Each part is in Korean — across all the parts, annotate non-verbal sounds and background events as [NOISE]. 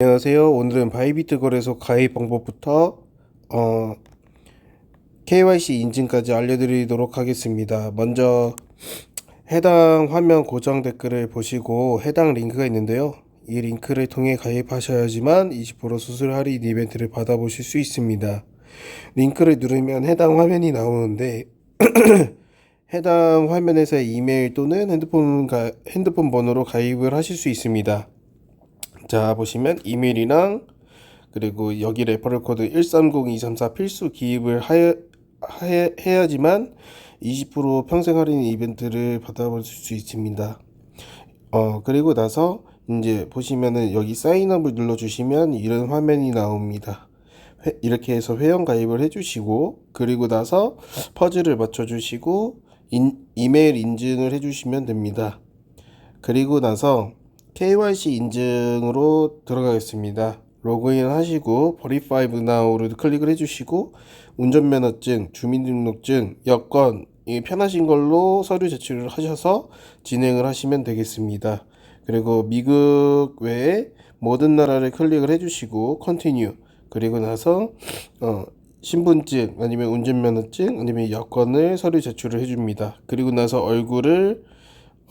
안녕하세요. 오늘은 바이비트 거래소 가입 방법부터 어, KYC 인증까지 알려드리도록 하겠습니다. 먼저 해당 화면 고정 댓글을 보시고 해당 링크가 있는데요. 이 링크를 통해 가입하셔야지만 20% 수술 할인 이벤트를 받아보실 수 있습니다. 링크를 누르면 해당 화면이 나오는데 [CLEARS THROAT] 해당 화면에서 이메일 또는 핸드폰 가, 핸드폰 번호로 가입을 하실 수 있습니다. 자 보시면 이메일이랑 그리고 여기 레퍼럴 코드 130234 필수 기입을 하여, 하- 해야지만 20% 평생 할인 이벤트를 받아보실 수 있습니다. 어 그리고 나서 이제 보시면은 여기 사인업을 눌러주시면 이런 화면이 나옵니다. 회- 이렇게 해서 회원 가입을 해주시고 그리고 나서 퍼즐을 맞춰주시고 인- 이메일 인증을 해주시면 됩니다. 그리고 나서 KYC 인증으로 들어가겠습니다. 로그인 하시고 Verify 클릭을 해주시고 운전면허증, 주민등록증, 여권 이 편하신 걸로 서류 제출을 하셔서 진행을 하시면 되겠습니다. 그리고 미국 외에 모든 나라를 클릭을 해주시고 Continue 그리고 나서 어, 신분증 아니면 운전면허증 아니면 여권을 서류 제출을 해줍니다. 그리고 나서 얼굴을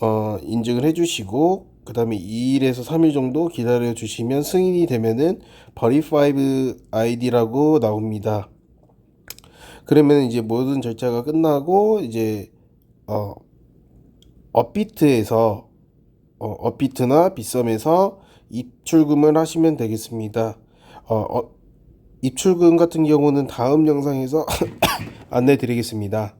어, 인증을 해주시고 그 다음에 2일에서 3일 정도 기다려 주시면 승인이 되면은 Verified ID라고 나옵니다. 그러면 이제 모든 절차가 끝나고 이제 어, 업비트에서 어, 업비트나 빗썸에서 입출금을 하시면 되겠습니다. 어, 어, 입출금 같은 경우는 다음 영상에서 [COUGHS] 안내 드리겠습니다.